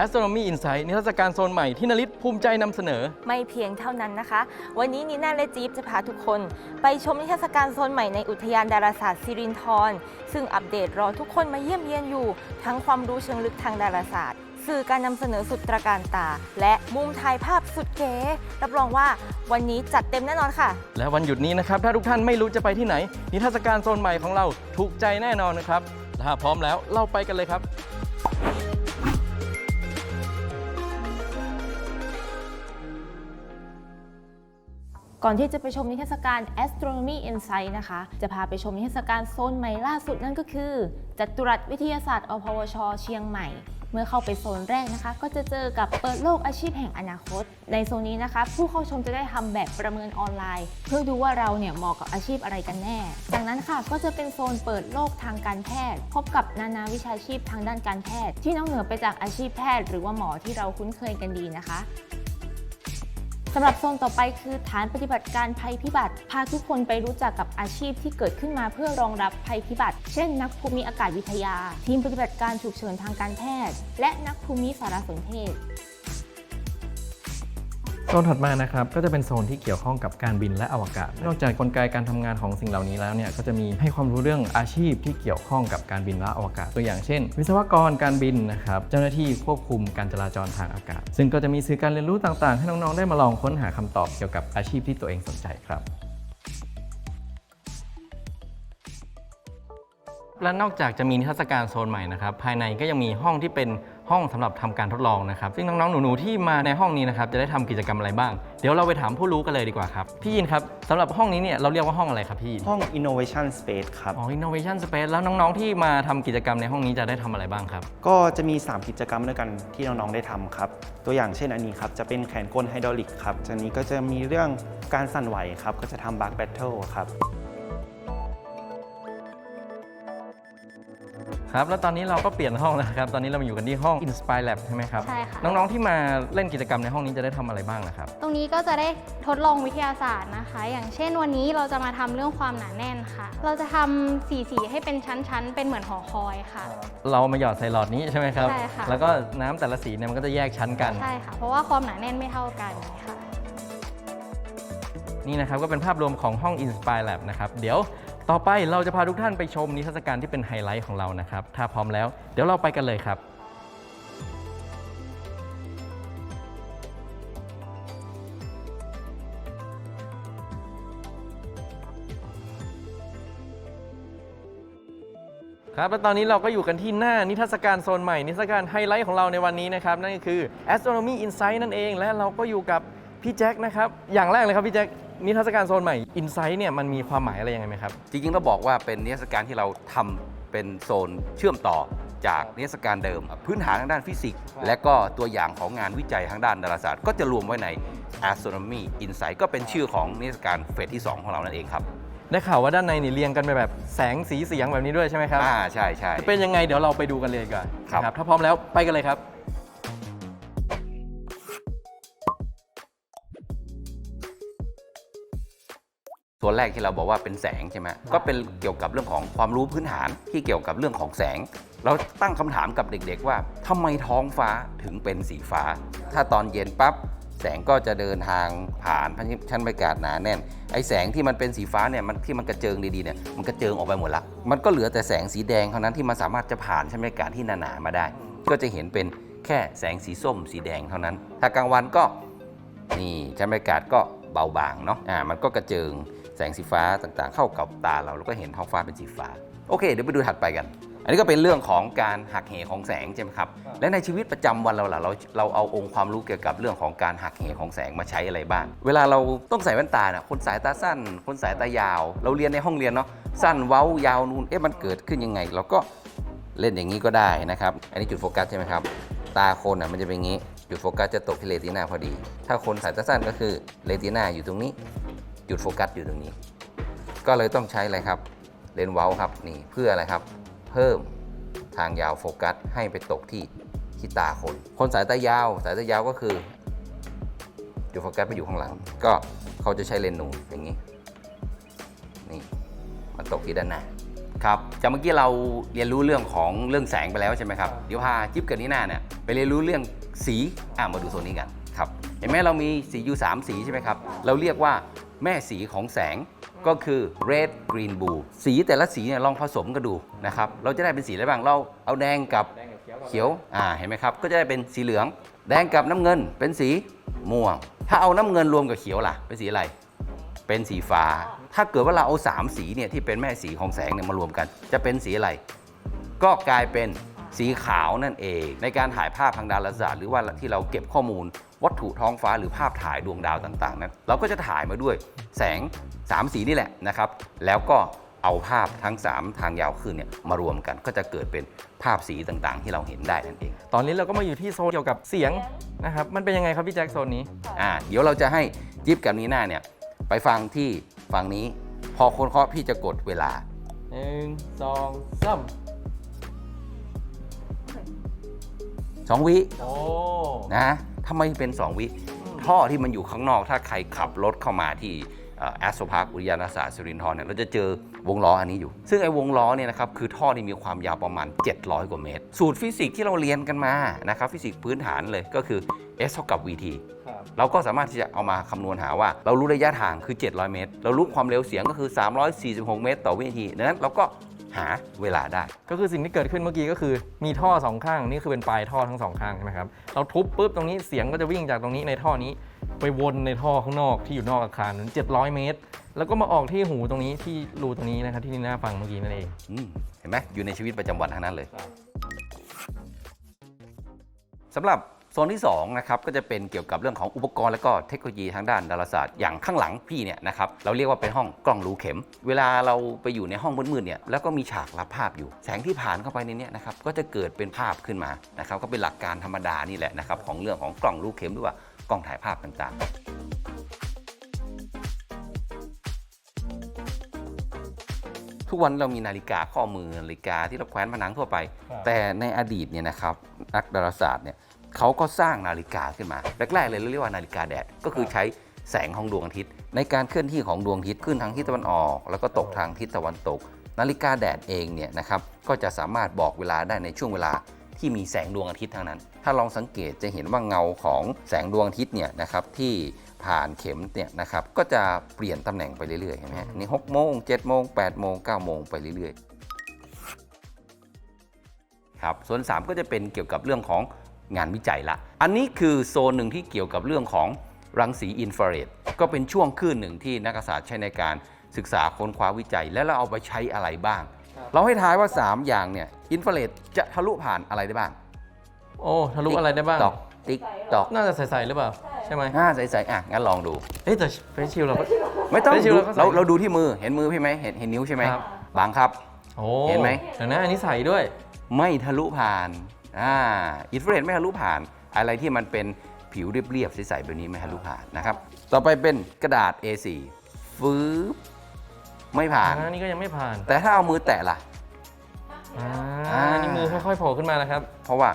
Astronomy Insight นิทรรศการโซนใหม่ที่นลิศภูมิใจนำเสนอ ไม่เพียงเท่านั้นนะคะ วันนี้นีน่าและจี๊บจะพาทุกคน ไปชมนิทรรศการโซนใหม่ในอุทยานดาราศาสตร์สิรินธรซึ่งอัปเดตรอทุกคนมาเยี่ยมเยียนอยู่ ทั้งความรู้เชิงลึกทางดาราศาสตร์ สื่อการนำเสนอสุดตระการตา และมุมถ่ายภาพสุดเก๋รับรองว่าวันนี้จัดเต็มแน่นอนค่ะ และวันหยุดนี้นะครับ ถ้าทุกท่านไม่รู้จะไปที่ไหน นิทรรศการโซนใหม่ของเราถูกใจแน่นอนนะครับถ้าพร้อมแล้วเราไปกันเลยครับ ก่อนที่จะไปชมนิทรรศการ Astronomy Insight นะคะ จะพาไปชมนิทรรศการโซนใหม่ล่าสุดนั่นก็คือ จัตุรัสวิทยาศาสตร์อพวช เชียงใหม่ เมื่อเข้าไปโซนแรกนะคะ ก็จะเจอกับเปิดโลกอาชีพแห่งอนาคต ในโซนนี้นะคะ ผู้เข้าชมจะได้ทำแบบประเมินออนไลน์ เพื่อดูว่าเราเนี่ยเหมาะกับอาชีพอะไรกันแน่ จากนั้นค่ะก็จะเป็นโซนเปิดโลกทางการแพทย์ พบกับนานาวิชาชีพทางด้านการแพทย์ ที่นอกเหนือไปจากอาชีพแพทย์ หรือว่าหมอที่เราคุ้นเคยกันดีนะคะ สำหรับโซนต่อไปคือฐานปฏิบัติการภัยพิบัติ พาทุกคนไปรู้จักกับอาชีพที่เกิดขึ้นมาเพื่อรองรับภัยพิบัติ เช่น นักภูมิอากาศวิทยา ทีมปฏิบัติการฉุกเฉินทางการแพทย์ และนักภูมิสารสนเทศ โซนถัดมานะครับก็จะเป็นโซนที่เกี่ยวข้องกับการบินและอวกาศ นอกจากกลไกการทำงานของสิ่งเหล่านี้แล้วเนี่ยก็จะมีให้ความรู้เรื่องอาชีพที่เกี่ยวข้องกับการบินและอวกาศ ตัวอย่างเช่น วิศวกรการบินนะครับเจ้าหน้าที่ควบคุมการจราจรทางอากาศ ซึ่งก็จะมีสื่อการเรียนรู้ต่างๆ ให้น้องๆได้มาลองค้นหาคำตอบเกี่ยวกับอาชีพที่ตัวเองสนใจครับและนอกจากจะมีนิทรรศการโซนใหม่นะครับ ภายในก็ยังมีห้องที่เป็น ห้องสำหรับทำการทดลองนะครับ ซึ่งน้องๆ หนูๆ ที่มาในห้องนี้นะครับจะได้ทำกิจกรรมอะไรบ้าง เดี๋ยวเราไปถามผู้รู้กันเลยดีกว่าครับ พี่ยินครับสำหรับห้องนี้เนี่ยเราเรียกว่าห้องอะไรครับพี่ ห้อง Innovation Space ครับ อ๋อ Innovation Space แล้วน้องๆ ที่มาทำกิจกรรมในห้องนี้จะได้ทำอะไรบ้างครับ ก็จะมี 3 กิจกรรมด้วยกันที่น้องๆ ได้ทำครับ ตัวอย่างเช่นอันนี้ครับจะเป็นแขนกลไฮดรอลิกครับจากนี้ก็จะมีเรื่องการสั่นไหวครับก็จะทำบัคแบทเทิลครับ ครับแล้วตอนนี้เราก็เปลี่ยนห้องแล้วครับ ตอนนี้เรามาอยู่กันที่ห้อง Inspire Lab ใช่ไหมครับ ใช่ค่ะ น้องๆที่มาเล่นกิจกรรมในห้องนี้จะได้ทำอะไรบ้างนะครับ ตรงนี้ก็จะได้ทดลองวิทยาศาสตร์นะคะ อย่างเช่นวันนี้เราจะมาทำเรื่องความหนาแน่นค่ะ เราจะทำสีสีๆให้เป็นชั้นๆ เป็นเหมือนหอคอยค่ะ เรามาหยอดใส่หลอดนี้ใช่ไหมครับ ใช่ค่ะ แล้วก็น้ำแต่ละสีเนี่ยมันก็จะแยกชั้นกัน ใช่ค่ะ เพราะว่าความหนาแน่นไม่เท่ากันค่ะ นี่นะครับก็เป็นภาพรวมของห้อง Inspire Lab นะครับ เดี๋ยว ต่อไปเราจะพาทุกท่านไปชมนิทรรศการที่เป็นไฮไลท์ของเรานะครับ ถ้าพร้อมแล้ว เดี๋ยวเราไปกันเลยครับ ครับและตอนนี้เราก็อยู่กันที่หน้านิทรรศการโซนใหม่ นิทรรศการไฮไลท์ของเราในวันนี้นะครับ นั่นก็คือ Astronomy Insight นั่นเอง และเราก็อยู่กับพี่แจ็คนะครับ อย่างแรกเลยครับพี่แจ็ค นิทรรศการโซนใหม่ Insight เนี่ยมันมีความหมายอะไรยังไงไหมครับ จริงๆเราบอกว่าเป็นนิทรรศการที่เราทำเป็นโซนเชื่อมต่อจากนิทรรศการเดิม พื้นฐานทางด้านฟิสิกส์ และก็ตัวอย่างของงานวิจัยทางด้านดาราศาสตร์ ก็จะรวมไว้ใน Astronomy Insight ก็เป็นชื่อของนิทรรศการเฟสที่ 2 ของเรานั่นเองครับได้ข่าวว่าด้านในนี่เรียงกันไปแบบแสงสีเสียงแบบนี้ด้วยใช่ไหมครับอ่าใช่ใช่จะเป็นยังไงเดี๋ยวเราไปดูกันเลยดีกว่อนครับนะถ้าพร้อมแล้วไปกันเลยครับ ส่วนแรกที่เราบอกว่าเป็นแสงใช่ไหมก็เป็นเกี่ยวกับเรื่องของความรู้พื้นฐานที่เกี่ยวกับเรื่องของแสง เราตั้งคำถามกับเด็ก ๆ ว่าทำไมท้องฟ้าถึงเป็นสีฟ้า ถ้าตอนเย็นปั๊บแสงก็จะเดินทางผ่านชั้นบรรยากาศหนาแน่น ไอ้แสงที่มันเป็นสีฟ้าเนี่ยมันที่มันกระเจิงดีๆเนี่ยมันกระเจิงออกไปหมดละ มันก็เหลือแต่แสงสีแดงเท่านั้นที่มันสามารถจะผ่านชั้นบรรยากาศที่หนาๆมาได้ ก็จะเห็นเป็นแค่แสงสีส้มสีแดงเท่านั้น ถ้ากลางวันก็นี่ชั้นบรรยากาศก็เบาบางเนาะอ่ามันก็กระเจิง แสงสีฟ้าต่างๆ เข้ากับตาเราแล้วก็เห็นท้องฟ้าเป็นสีฟ้า โอเค เดี๋ยวไปดูถัดไปกัน อันนี้ก็เป็นเรื่องของการหักเหของแสงใช่ไหมครับ และในชีวิตประจำวันเราล่ะเราเราเอาองค์ความรู้เกี่ยวกับเรื่องของการหักเหของแสงมาใช้อะไรบ้าง เวลาเราต้องใส่แว่นตาน่ะคนสายตาสั้น คนสายตายาว เราเรียนในห้องเรียนเนาะสั้นเว้ายาวนูนเอ๊ะมันเกิดขึ้นยังไง เราก็เล่นอย่างนี้ก็ได้นะครับ อันนี้จุดโฟกัสใช่ไหมครับ ตาคนอะมันจะเป็นอย่างนี้ จุดโฟกัสจะตกที่เรตินาพอดี ถ้าคนสายตาสั้นก็คือเรตินาอยู่ตรงนี้ จุดโฟกัสอยู่ตรงนี้ ก็เลยต้องใช้อะไรครับเลนส์เว้าครับนี่เพื่ออะไรครับ เพิ่มทางยาวโฟกัสให้ไปตกที่ที่ตาคน คนสายตายาว สายตายาวก็คือจุดโฟกัสไปอยู่ข้างหลัง ก็เขาจะใช้เลนส์นูนอย่างนี้นี่มันตกที่ด้านหน้าครับจากเมื่อกี้เราเรียนรู้เรื่องของเรื่องแสงไปแล้วใช่ไหมครับเดี๋ยวพาจิ๊บกับนีน่าเนี่ยไปเรียนรู้เรื่องสีอะมาดูโซนนี้กันครับเห็นไหมเรามีสีอยู่3สีใช่ไหมครับเราเรียกว่า แม่สีของแสงก็คือ red green blue สีแต่ละสีเนี่ยลองผสมกันดูนะครับ เราจะได้เป็นสีอะไรบ้าง เราเอาแดงกับเขียว อ่า เห็นไหมครับ ก็จะได้เป็นสีเหลือง แดงกับน้ำเงินเป็นสีม่วง ถ้าเอาน้ำเงินรวมกับเขียวล่ะ เป็นสีอะไร เป็นสีฟ้า ถ้าเกิดว่าเราเอา 3 สีเนี่ยที่เป็นแม่สีของแสงเนี่ยมารวมกัน จะเป็นสีอะไร ก็กลายเป็นสีขาวนั่นเอง ในการถ่ายภาพทางดาราศาสตร์หรือว่าที่เราเก็บข้อมูล วัตถุท้องฟ้าหรือภาพถ่ายดวงดาวต่างๆนั้นเราก็จะถ่ายมาด้วยแสง 3 สีนี่แหละนะครับ แล้วก็เอาภาพทั้ง 3 ทางยาวคลื่นเนี่ยมารวมกันก็จะเกิดเป็นภาพสีต่างๆ ที่เราเห็นได้นั่นเอง ตอนนี้เราก็มาอยู่ที่โซนเกี่ยวกับเสียงนะครับ มันเป็นยังไงครับพี่แจ็คโซนนี้อ่าเดี๋ยวเราจะให้จิ๊บกับนีน่าเนี่ยไปฟังที่ฝั่งนี้ พอคนเคาะพี่จะกดเวลาหนึ่งสองสาม2วิโอ้นะ ทำไมเป็น 2 วิ ท่อที่มันอยู่ข้างนอก ถ้าใครขับรถเข้ามาที่แอสโซพาร์คอุทยานศาสตร์สุรินทร์เนี่ยเราจะเจอวงล้ออันนี้อยู่ ซึ่งไอ้วงล้อเนี่ยนะครับคือท่อที่มีความยาวประมาณ 700 กว่าเมตร สูตรฟิสิกส์ที่เราเรียนกันมานะครับฟิสิกส์พื้นฐานเลยก็คือ S เท่ากับ VT ครับเราก็สามารถที่จะเอามาคำนวณหาว่า เรารู้ระยะทางคือ 700 เมตร เรารู้ความเร็วเสียงก็คือ 346 เมตร ต่อวินาทีดังนั้นเราก็ หาเวลาได้ ก็คือสิ่งที่เกิดขึ้นเมื่อกี้ก็คือ มีท่อสองข้างนี่คือเป็นปลายท่อทั้งสองข้างใช่ไหมครับเราทุบปุ๊บตรงนี้เสียงก็จะวิ่งจากตรงนี้ในท่อนี้ ไปวนในท่อข้างนอกที่อยู่นอกอาคารนั้น700 เมตร แล้วก็มาออกที่หูตรงนี้ที่รูตรงนี้นะครับที่นี่น่าฟังเมื่อกี้นั่นเองอืมเห็นไหมอยู่ในชีวิตประจำวันทั้งนั้นเลยสำหรับ โซนที่2นะครับก็จะเป็นเกี่ยวกับเรื่องของอุปกรณ์และก็เทคโนโลยีทางด้านดาราศาสตร์อย่างข้างหลังพี่เนี่ยนะครับเราเรียกว่าเป็นห้องกล้องรูเข็ม เวลาเราไปอยู่ในห้องมืดๆเนี่ยแล้วก็มีฉากรับภาพอยู่ แสงที่ผ่านเข้าไปในเนี้นะครับก็จะเกิดเป็นภาพขึ้นมานะครับก็เป็นหลักการธรรมดานี่แหละนะครับของเรื่องของกล้องรูเข็มหรือว่ากล้องถ่ายภาพต่างๆทุกวันเรามีนาฬิกาข้อมือนาฬิกาที่เราแขวนผนังทั่วไปครับแต่ในอดีตเนี่ยนะครับนักดาราศาสตร์เนี่ย เขาก็สร้างนาฬิกาขึ้นมา แรกๆเลยเรียกว่านาฬิกาแดด ก็คือใช้แสงของดวงอาทิตย์ ในการเคลื่อนที่ของดวงอาทิตย์ขึ้นทางทิศตะวันออก แล้วก็ตกทางทิศตะวันตก นาฬิกาแดดเองเนี่ยนะครับก็จะสามารถบอกเวลาได้ในช่วงเวลาที่มีแสงดวงอาทิตย์ท่านั้น ถ้าลองสังเกตจะเห็นว่าเงาของแสงดวงอาทิตย์เนี่ยนะครับที่ผ่านเข็มเนี่ยนะครับก็จะเปลี่ยนตำแหน่งไปเรื่อยๆเห็นไหมนี่หกโมงเจ็ดโมงแปดโมงเก้าโมงไปเรื่อยๆครับส่วน 3 ก็จะเป็นเกี่ยวกับเรื่องของ งานวิจัยละ อันนี้คือโซนหนึ่งที่เกี่ยวกับเรื่องของรังสีอินฟราเรดก็เป็นช่วงคลื่นหนึ่งที่นักศาสตร์ใช้ในการศึกษาค้นคว้าวิจัย แล้วเราเอาไปใช้อะไรบ้าง เราให้ทายว่า 3 อย่างเนี่ยอินฟราเรดจะทะลุผ่านอะไรได้บ้าง โอ้ทะลุอะไรได้บ้าง ตอกติ๊กตอกน่าจะใสๆหรือเปล่า ใช่ไหมอ่าใส่ๆอะงั้นลองดู เอ้ยแต่เฟซชิลเราก็ ไม่ต้องไม่ใช่ดูเราก็ใส่ เราเราดูที่มือเห็นมือพี่ไหมเห็นเห็นนิ้วใช่ไหมครับ บางครับ โอ้เห็นไหม เดี๋ยวนะอันนี้ใสด้วย ไม่ทะลุผ่าน อ่าอินฟราเรดไม่ทะลุผ่าน อะไรที่มันเป็นผิวเรียบๆใสๆแบบนี้ไม่ทะลุผ่านนะครับ ต่อไปเป็นกระดาษ A4 ฟืบไม่ผ่านอ่านี่ก็ยังไม่ผ่าน แต่ถ้าเอามือแตะล่ะอ่าอ่านี่มือค่อยๆโผล่ขึ้นมาแล้วครับ เพราะว่า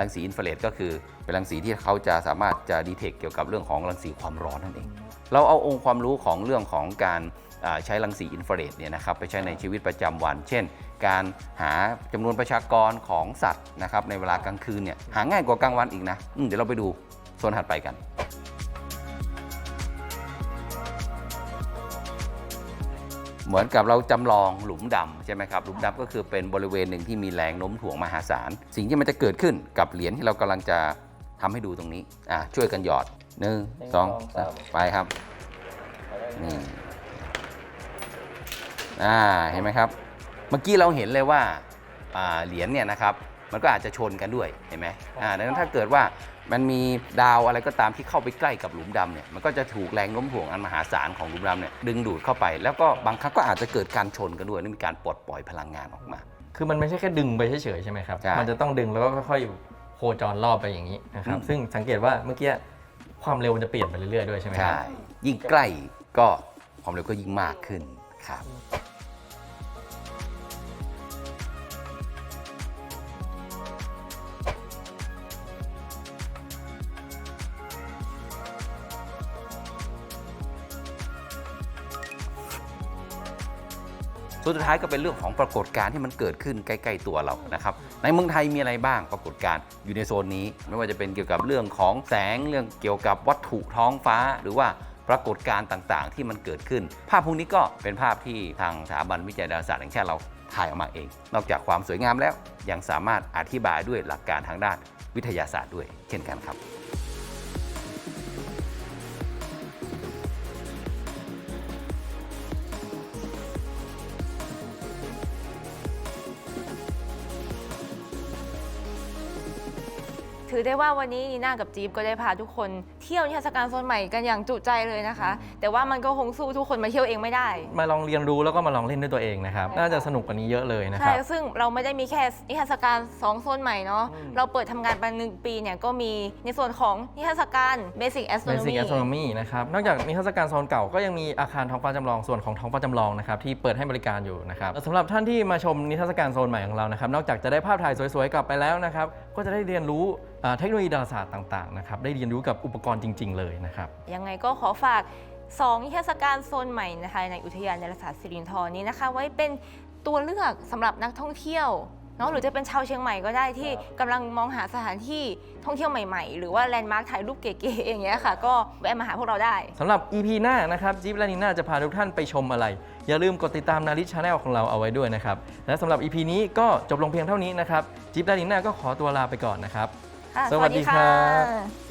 รังสีอินฟราเรดก็คือเป็นรังสีที่เขาจะสามารถจะดีเทคเกี่ยวกับเรื่องของรังสีความร้อนนั่นเอง เราเอาองค์ความรู้ของเรื่องของการอ่าใช้รังสีอินฟราเรดเนี่ยนะครับไปใช้ในชีวิตประจำวัน เช่น การหาจำนวนประชากรของสัตว์นะครับในเวลากลางคืนเนี่ยหาง่ายกว่ากลางวันอีกนะเดี๋ยวเราไปดูโซนถัดไปกันเหมือนกับเราจำลองหลุมดำใช่ไหมครับหลุมดำก็คือเป็นบริเวณหนึ่งที่มีแรงโน้มถ่วงมหาศาล สิ่งที่มันจะเกิดขึ้นกับเหรียญที่เรากำลังจะทำให้ดูตรงนี้อะช่วยกันหยอดหนึ่งสองสามไปครับนี่อ่าเห็นไหมครับ เมื่อกี้เราเห็นเลยว่าอ่าเหรียญเนี่ยนะครับมันก็อาจจะชนกันด้วยเห็นไหมอ่าดังนั้นถ้าเกิดว่ามันมีดาวอะไรก็ตามที่เข้าไปใกล้กับหลุมดำเนี่ยมันก็จะถูกแรงโน้มถ่วงอันมหาศาลของหลุมดำเนี่ยดึงดูดเข้าไป แล้วก็บางครั้งก็อาจจะเกิดการชนกันด้วยนี่มีการปลดปล่อยพลังงานออกมา คือมันไม่ใช่แค่ดึงไปเฉยๆใช่ไหมครับใช่มันจะต้องดึงแล้วก็ค่อยๆโคจรรอบไปอย่างนี้นะครับอืมซึ่งสังเกตว่าเมื่อกี้ความเร็วมันจะเปลี่ยนไปเรื่อยๆด้วยใช่ไหมครัใช่ยิ่งใกล้ก็ความเร็วก็ยิ่งมากขึ้นครับ สุดท้ายก็เป็นเรื่องของปรากฏการณ์ที่มันเกิดขึ้นใกล้ๆตัวเรานะครับในเมืองไทยมีอะไรบ้างปรากฏการณ์อยู่ในโซนนี้ ไม่ว่าจะเป็นเกี่ยวกับเรื่องของแสงเรื่องเกี่ยวกับวัตถุท้องฟ้า หรือว่าปรากฏการณ์ต่างๆ ที่มันเกิดขึ้น ภาพพวกนี้ก็เป็นภาพที่ทางสถาบันวิจัยดาราศาสตร์แห่งชาติเราถ่ายออกมาเอง นอกจากความสวยงามแล้วยังสามารถอธิบายด้วยหลักการทางด้านวิทยาศาสตร์ด้วย เช่นกันครับ ถือได้ว่าวันนี้นีน่ากับจี๊บก็ได้พาทุกคน เที่ยวนิทรรศการโซนใหม่กันอย่างจุใจเลยนะคะ แต่ว่ามันก็คงสู้ทุกคนมาเที่ยวเองไม่ได้ มาลองเรียนรู้แล้วก็มาลองเล่นด้วยตัวเองนะครับ น่าจะสนุกกว่านี้เยอะเลยนะคใช่รับ ซึ่งเราไม่ได้มีแค่นิทรรศการ2โซนใหม่เนาะเราเปิดทำงานไปหนึ่งปีเนี่ยก็มีในส่วนของนิทรรศการ Basic Basic Astronomy Astronomy นะครับ นอกจากนิทรรศการโซนเก่าก็ยังมีอาคารท้องฟ้าจำลองส่วนของท้องฟ้าจำลองนะครับที่เปิดให้บริการอยู่นะครับสำหรับท่านที่มาชมนิทรรศการโซนใหม่ของเรานะครับนอกจากจะได้ภาพถ่ายสวยๆกลับไปแล้วนะครับก็จะได้เรียนรู้อ่าเทคโนโลยีดาราศาสตร์ต่างๆนะครับได้เรียนรู้กับอุปกรณ์จริง ๆ เลยนะครับ ยังไงก็ขอฝาก2นิทรรศการโซนใหม่นะคะในอุทยานดาราศาสตร์สิรินธรนี้นะคะ ไว้เป็นตัวเลือกสำหรับนักท่องเที่ยวเนาะหรือจะเป็นชาวเชียงใหม่ก็ได้ที่กำลังมองหาสถานที่ท่องเที่ยวใหม่ๆ หรือว่าแลนด์มาร์คถ่ายรูปเก๋ๆอย่างเงี้ยค่ะ ก็แวะมาหาพวกเราได้สำหรับ EP หน้านะครับจิ๊บและนีน่าจะพาทุกท่านไปชมอะไร อย่าลืมกดติดตามนาริชชาแนลของเราเอาไว้ด้วยนะครับ และสำหรับ EP นี้ก็จบลงเพียงเท่านี้นะครับจิ๊บและนีน่าก็ขอตัวลาไปก่อนนะครับค่ะสวัสดีครับะ